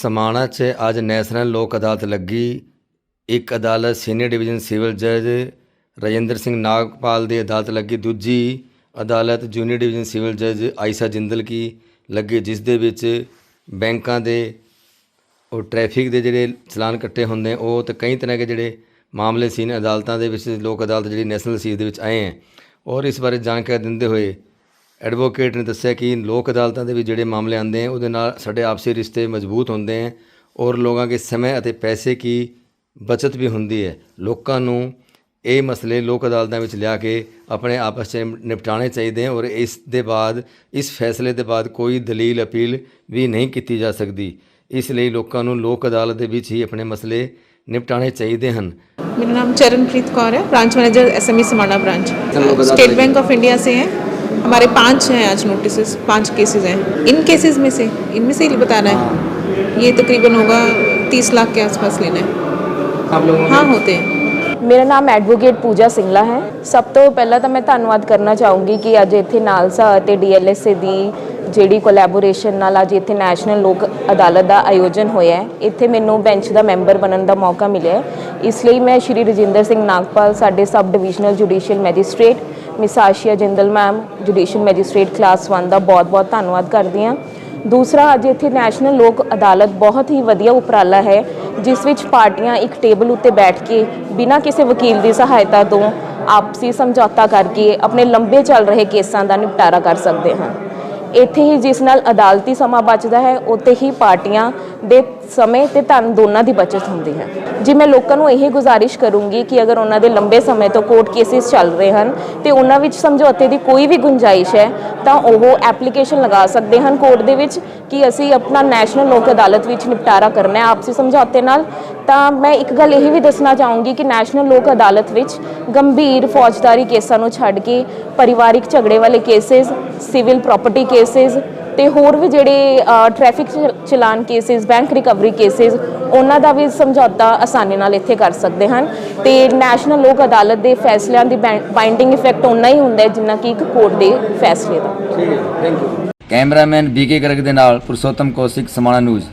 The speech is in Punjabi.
ਸਮਾਣਾ 'ਚ ਅੱਜ ਨੈਸ਼ਨਲ ਲੋਕ ਅਦਾਲਤ ਲੱਗੀ। ਇੱਕ ਅਦਾਲਤ ਸੀਨੀਅਰ ਡਿਵੀਜ਼ਨ ਸਿਵਲ ਜੱਜ ਰਜਿੰਦਰ ਸਿੰਘ ਨਾਗਪਾਲ ਦੀ ਅਦਾਲਤ ਲੱਗੀ। ਦੂਜੀ ਅਦਾਲਤ ਜੂਨੀਅਰ ਡਿਵੀਜ਼ਨ ਸਿਵਲ ਜੱਜ ਆਇਸ਼ਾ ਜਿੰਦਲ ਕੀ ਲੱਗੀ, ਜਿਸ ਦੇ ਵਿੱਚ ਬੈਂਕਾਂ ਦੇ ਉਹ ਟ੍ਰੈਫਿਕ ਦੇ ਜਿਹੜੇ ਚਲਾਨ ਕੱਟੇ ਹੁੰਦੇ, ਉਹ ਤੇ ਕਈ ਤਰ੍ਹਾਂ ਦੇ ਜਿਹੜੇ ਮਾਮਲੇ ਸੀ ਅਦਾਲਤਾਂ ਦੇ ਵਿੱਚ। ਲੋਕ ਅਦਾਲਤ ਜਿਹੜੀ ਨੈਸ਼ਨਲ ਸੀਟ ਦੇ ਵਿੱਚ ਆਏ ਹੈ। ਔਰ ਇਸ ਬਾਰੇ ਜਾਣਕਾਰੀ ਦਿੰਦੇ ਹੋਏ ਐਡਵੋਕੇਟ ਨੇ ਦੱਸਿਆ ਕਿ ਲੋਕ ਅਦਾਲਤਾਂ ਦੇ ਵੀ ਜਿਹੜੇ ਮਾਮਲੇ ਆਉਂਦੇ ਆ ਉਹਦੇ ਨਾਲ ਸਾਡੇ ਆਪਸੀ ਰਿਸ਼ਤੇ ਮਜ਼ਬੂਤ ਹੁੰਦੇ ਆ ਔਰ ਲੋਕਾਂ ਦੇ ਸਮੇਂ ਅਤੇ ਪੈਸੇ ਕੀ ਬਚਤ ਵੀ ਹੁੰਦੀ ਹੈ। ਲੋਕਾਂ ਨੂੰ ਇਹ ਮਸਲੇ ਲੋਕ ਅਦਾਲਤਾਂ ਵਿੱਚ ਲਿਆ ਕੇ ਆਪਣੇ ਆਪਸ ਵਿੱਚ ਨਿਪਟਾਣੇ ਚਾਹੀਦੇ ਹਨ ਔਰ ਇਸ ਦੇ ਬਾਅਦ ਇਸ ਫੈਸਲੇ ਦੇ ਬਾਅਦ ਕੋਈ ਦਲੀਲ ਅਪੀਲ ਵੀ ਨਹੀਂ ਕੀਤੀ ਜਾ ਸਕਦੀ। ਇਸ ਲਈ ਲੋਕਾਂ ਨੂੰ ਲੋਕ ਅਦਾਲਤ ਦੇ ਵਿੱਚ ਹੀ ਆਪਣੇ ਮਸਲੇ ਨਿਪਟਾਣੇ ਚਾਹੀਦੇ ਹਨ। ਮੇਰਾ ਨਾਮ ਚਰਨਪ੍ਰੀਤ ਕੌਰ ਹੈ। Branch manager SME Samana branch. State bank of India ਸੇ ਹੈ। हमारे पांच हैं आज नोटिस पांच केसेस हैं इन केसेस में से इनमें से ही बताना है ये तकरीबन होगा तीस लाख के आसपास लेना है आप लोगों हाँ होते हैं ਮੇਰਾ ਨਾਮ ਐਡਵੋਕੇਟ ਪੂਜਾ ਸਿੰਗਲਾ ਹੈ ਸਭ ਤੋਂ ਪਹਿਲਾਂ ਤਾਂ ਮੈਂ ਧੰਨਵਾਦ ਕਰਨਾ ਚਾਹੂੰਗੀ ਕਿ ਅੱਜ ਇੱਥੇ ਨਾਲਸਾ ਅਤੇ ਡੀਐਲਐਸਏ ਦੀ ਜਿਹੜੀ ਕੋਲੈਬੋਰੇਸ਼ਨ ਨਾਲ ਅੱਜ ਇੱਥੇ ਨੈਸ਼ਨਲ ਲੋਕ ਅਦਾਲਤ ਦਾ ਆਯੋਜਨ ਹੋਇਆ ਹੈ ਇੱਥੇ ਮੈਨੂੰ ਬੈਂਚ ਦਾ ਮੈਂਬਰ ਬਣਨ ਦਾ ਮੌਕਾ ਮਿਲਿਆ ਹੈ ਇਸ ਲਈ ਮੈਂ ਸ਼੍ਰੀ ਰਜਿੰਦਰ ਸਿੰਘ ਨਾਗਪਾਲ ਸਾਡੇ sub divisional judicial magistrate miss Ashia Jindal ma'am judicial magistrate class 1 ਦਾ ਬਹੁਤ-ਬਹੁਤ ਧੰਨਵਾਦ ਕਰਦੀ ਹਾਂ। ਦੂਸਰਾ, ਅੱਜ ਇੱਥੇ ਨੈਸ਼ਨਲ ਲੋਕ ਅਦਾਲਤ ਬਹੁਤ ਹੀ ਵਧੀਆ ਉਪਰਾਲਾ ਹੈ, ਜਿਸ ਵਿੱਚ ਪਾਰਟੀਆਂ ਇੱਕ ਟੇਬਲ ਉੱਤੇ ਬੈਠ ਕੇ ਬਿਨਾਂ ਕਿਸੇ ਵਕੀਲ ਦੀ ਸਹਾਇਤਾ ਤੋਂ ਆਪਸੀ ਸਮਝੌਤਾ ਕਰਕੇ ਆਪਣੇ ਲੰਬੇ ਚੱਲ ਰਹੇ ਕੇਸਾਂ ਦਾ ਨਿਪਟਾਰਾ ਕਰ ਸਕਦੇ ਹਨ। ਇੱਥੇ ਹੀ ਜਿਸ ਨਾਲ ਅਦਾਲਤੀ ਸਮਾਂ ਬਚਦਾ ਹੈ, ਉੱਥੇ ਹੀ ਪਾਰਟੀਆਂ ਦੇ ਸਮੇਂ ਤੇ ਧਨ ਦੋਨਾਂ ਦੀ ਬਚਤ ਹੁੰਦੀ ਹੈ। ਜੀ, ਮੈਂ ਲੋਕਾਂ ਨੂੰ ਇਹ ਗੁਜ਼ਾਰਿਸ਼ ਕਰੂੰਗੀ ਕਿ ਅਗਰ ਉਹਨਾਂ ਦੇ ਲੰਬੇ ਸਮੇਂ ਤੋਂ ਕੋਰਟ ਕੇਸਿਸ ਚੱਲ ਰਹੇ ਹਨ ਤੇ ਉਹਨਾਂ ਵਿੱਚ ਸਮਝੌਤੇ ਦੀ ਕੋਈ ਵੀ ਗੁੰਜਾਇਸ਼ ਹੈ, ਤਾਂ ਉਹ ਐਪਲੀਕੇਸ਼ਨ ਲਗਾ ਸਕਦੇ ਹਨ ਕੋਰਟ ਦੇ ਵਿੱਚ ਕਿ ਅਸੀਂ ਆਪਣਾ ਨੈਸ਼ਨਲ ਲੋਕ ਅਦਾਲਤ ਵਿੱਚ ਨਿਪਟਾਰਾ ਕਰਨਾ ਹੈ। ਆਪਸੀ ਸਮਝੌਤੇ ਨਾਲ ਤਾਂ ਮੈਂ ਇੱਕ ਗੱਲ ਇਹ ਵੀ ਦੱਸਣਾ ਚਾਹੂੰਗੀ ਕਿ ਨੈਸ਼ਨਲ ਲੋਕ ਅਦਾਲਤ ਵਿੱਚ ਗੰਭੀਰ ਫੌਜਦਾਰੀ ਕੇਸਾਂ ਨੂੰ ਛੱਡ ਕੇ ਪਰਿਵਾਰਿਕ ਝਗੜੇ ਵਾਲੇ ਕੇਸਿਸ ਸਿਵਲ ਪ੍ਰਾਪਰਟੀ ਕੇਸਿਸ ਤੇ ਹੋਰ ਵੀ ਜਿਹੜੇ traffic challan cases bank recovery cases ਉਹਨਾਂ ਦਾ ਵੀ ਸਮਝੌਤਾ ਆਸਾਨੀ ਨਾਲ ਇੱਥੇ ਕਰ ਸਕਦੇ ਹਨ। ਤੇ ਨੈਸ਼ਨਲ ਲੋਕ ਅਦਾਲਤ ਦੇ ਫੈਸਲਿਆਂ ਦੀ ਬਾਈਂਡਿੰਗ ਇਫੈਕਟ ਉਨਾ ਹੀ ਹੁੰਦਾ ਹੈ ਜਿੰਨਾ ਕਿ ਇੱਕ ਕੋਰਟ ਦੇ ਫੈਸਲੇ ਦਾ। ਕੈਮਰਾਮੈਨ ਬੀਕੇ ਗਰਗ ਦੇ ਨਾਲ ਪੁਰਸ਼ੋਤਮ ਕੌਸ਼ਿਕ ਸਮਾਣਾ ਨਿਊਜ਼